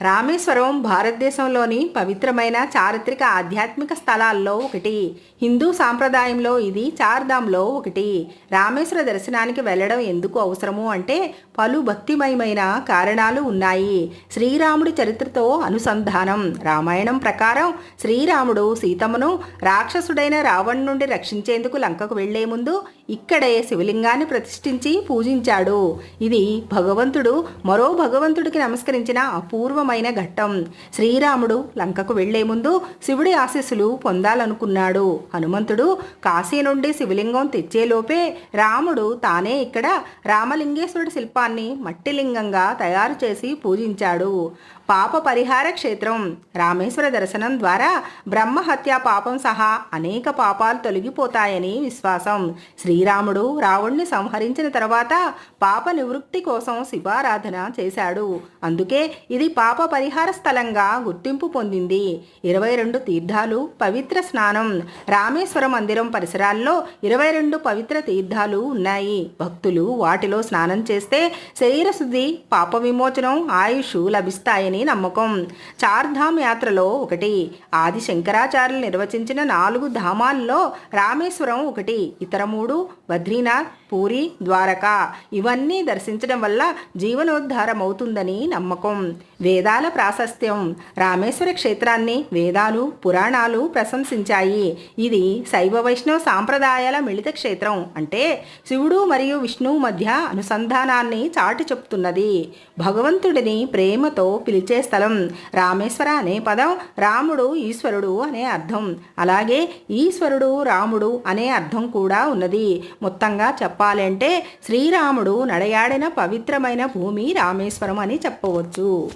రామేశ్వరం భారతదేశంలోని పవిత్రమైన చారిత్రక ఆధ్యాత్మిక స్థలాల్లో ఒకటి. హిందూ సాంప్రదాయంలో ఇది చార్ధాంలో ఒకటి. రామేశ్వర దర్శనానికి వెళ్ళడం ఎందుకు అవసరము అంటే పలు భక్తిమయమైన కారణాలు ఉన్నాయి. శ్రీరాముడి చరిత్రతో అనుసంధానం. రామాయణం ప్రకారం శ్రీరాముడు సీతమ్మను రాక్షసుడైన రావణ్ నుండి రక్షించేందుకు లంకకు వెళ్ళే ముందు ఇక్కడే శివలింగాన్ని ప్రతిష్ఠించి పూజించాడు. ఇది భగవంతుడు మరో భగవంతుడికి నమస్కరించిన అపూర్వమైన ఘట్టం. శ్రీరాముడు లంకకు వెళ్ళే ముందు శివుడి ఆశీస్సులు పొందాలనుకున్నాడు. హనుమంతుడు కాశీ నుండి శివలింగం తెచ్చేలోపే రాముడు తానే ఇక్కడ రామలింగేశ్వరుడి శిల్పాన్ని మట్టి లింగంగా తయారు చేసి పూజించాడు. పాప పరిహార క్షేత్రం. రామేశ్వర దర్శనం ద్వారా బ్రహ్మహత్య పాపం సహా అనేక పాపాలు తొలగిపోతాయని విశ్వాసం. శ్రీరాముడు రావణ్ణి సంహరించిన తర్వాత పాప నివృత్తి కోసం శివారాధన చేశాడు. అందుకే ఇది పాప పరిహార స్థలంగా గుర్తింపు పొందింది. ఇరవై రెండు తీర్థాలు పవిత్ర స్నానం. రామేశ్వర మందిరం పరిసరాల్లో ఇరవై రెండు పవిత్ర తీర్థాలు ఉన్నాయి. భక్తులు వాటిలో స్నానం చేస్తే శరీర శుద్ధి పాప విమోచనం ఆయుష్ లభిస్తాయని నమ్మకం. చార్ధామ్ యాత్రలో ఒకటి ఆది శంకరాచార్యులు నిర్వచించిన నాలుగు ధామాల్లో రామేశ్వరం ఒకటి ఇతర మూడు బద్రీనాథ్ పూరి ద్వారకా. ఇవన్నీ దర్శించడం వల్ల జీవనోద్ధారం అవుతుందని నమ్మకం. వేదాల ప్రాశస్త్యం. రామేశ్వర క్షేత్రాన్ని వేదాలు పురాణాలు ప్రశంసించాయి. ఇది శైవ వైష్ణవ సాంప్రదాయాల మిళిత క్షేత్రం. అంటే శివుడు మరియు విష్ణువు మధ్య అనుసంధానాన్ని చాటి చెప్తున్నది. భగవంతుడిని ప్రేమతో పిలిచి స్థలం రామేశ్వర అనే పదం రాముడు ఈశ్వరుడు అనే అర్థం. అలాగే ఈశ్వరుడు రాముడు అనే అర్థం కూడా ఉన్నది. మొత్తంగా చెప్పాలంటే శ్రీరాముడు నడయాడిన పవిత్రమైన భూమి రామేశ్వరం అని చెప్పవచ్చు.